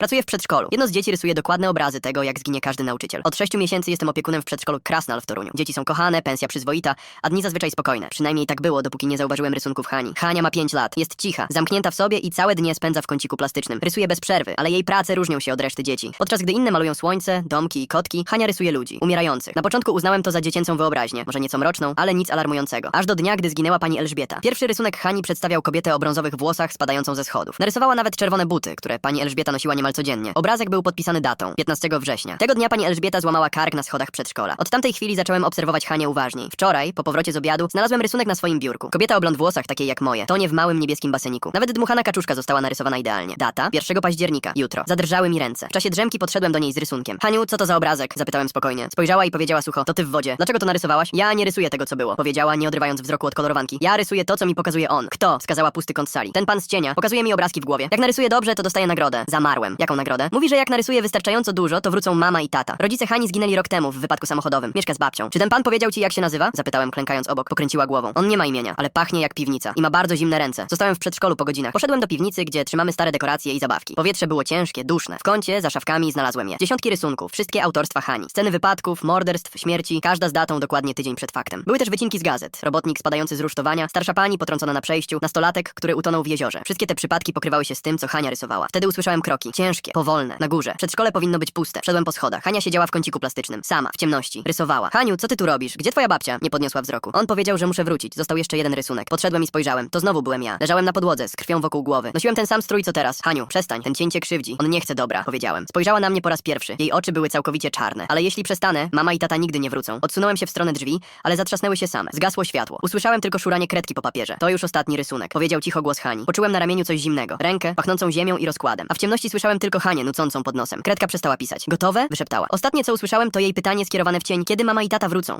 Pracuję w przedszkolu. Jedno z dzieci rysuje dokładne obrazy tego, jak zginie każdy nauczyciel. Od sześciu miesięcy jestem opiekunem w przedszkolu Krasnal w Toruniu. Dzieci są kochane, pensja przyzwoita, a dni zazwyczaj spokojne. Przynajmniej tak było, dopóki nie zauważyłem rysunków Hani. Hania ma pięć lat, jest cicha, zamknięta w sobie i całe dnie spędza w kąciku plastycznym. Rysuje bez przerwy, ale jej prace różnią się od reszty dzieci. Podczas gdy inne malują słońce, domki i kotki, Hania rysuje ludzi, umierających. Na początku uznałem to za dziecięcą wyobraźnię, może nieco mroczną, ale nic alarmującego. Aż do dnia, gdy zginęła pani Elżbieta. Pierwszy rysunek Hani przedstawiał kobietę o brązowych włosach spadającą ze schodów. Narysowała nawet czerwone buty, które pani Elżbieta nosiła niemal codziennie. Obrazek był podpisany datą 15 września. Tego dnia pani Elżbieta złamała kark na schodach przedszkola. Od tamtej chwili zacząłem obserwować Hanię uważniej. Wczoraj, po powrocie z obiadu, znalazłem rysunek na swoim biurku. Kobieta o blond włosach, takiej jak moje. To nie w małym niebieskim baseniku. Nawet dmuchana kaczuszka została narysowana idealnie. Data 1 października, jutro. Zadrżały mi ręce. W czasie drzemki podszedłem do niej z rysunkiem. Haniu, co to za obrazek? Zapytałem spokojnie. Spojrzała i powiedziała sucho: To ty w wodzie. Dlaczego to narysowałaś? Ja nie rysuję tego, co było. Powiedziała, nie odrywając wzroku od kolorowanki. Ja rysuję to, co mi pokazuje on. Kto? Wskazała pusty kąt sali. Ten pan z cienia. Pokazuje mi obrazki w głowie. Jak narysuję dobrze, to dostaję nagrodę. Zamarłem. Jaką nagrodę? Mówi, że jak narysuję wystarczająco dużo, to wrócą mama i tata. Rodzice Hani zginęli rok temu w wypadku samochodowym. Mieszka z babcią. Czy ten pan powiedział ci, jak się nazywa? Zapytałem, klękając obok. Pokręciła głową. On nie ma imienia, ale pachnie jak piwnica. I ma bardzo zimne ręce. Zostałem w przedszkolu po godzinach. Poszedłem do piwnicy, gdzie trzymamy stare dekoracje i zabawki. Powietrze było ciężkie, duszne. W kącie, za szafkami znalazłem je. Dziesiątki rysunków, wszystkie autorstwa Hani. Sceny wypadków, morderstw, śmierci, każda z datą dokładnie tydzień przed faktem. Były też wycinki z gazet. Robotnik spadający z rusztowania, starsza pani potrącona na przejściu, nastolatek, który utonął w jeziorze. Wszystkie te przypadki pokrywały się z tym, co Hania rysowała. Wtedy usłyszałem kroki. Ciężkie, powolne, na górze. Przedszkole powinno być puste. Wszedłem po schodach. Hania siedziała w kąciku plastycznym. Sama, w ciemności. Rysowała. Haniu, co ty tu robisz? Gdzie twoja babcia? Nie podniosła wzroku. On powiedział, że muszę wrócić. Został jeszcze jeden rysunek. Podszedłem i spojrzałem. To znowu byłem ja. Leżałem na podłodze, z krwią wokół głowy. Nosiłem ten sam strój co teraz. Haniu, przestań. Ten cień cię krzywdzi. On nie chce dobra, powiedziałem. Spojrzała na mnie po raz pierwszy. Jej oczy były całkowicie czarne. Ale jeśli przestanę, mama i tata nigdy nie wrócą. Odsunąłem się w stronę drzwi, ale zatrzasnęły się same. Zgasło światło. Usłyszałem tylko szuranie kredki po papierze. To już ostatni rysunek. Powiedział cicho głos Hani. Poczułem na ramieniu coś zimnego. Rękę, pachnącą ziemią i rozkładem. A w ciemności słyszałem tylko Hanię nucącą pod nosem. Kredka przestała pisać. Gotowe? Wyszeptała. Ostatnie co usłyszałem to jej pytanie skierowane w cień, kiedy mama i tata wrócą.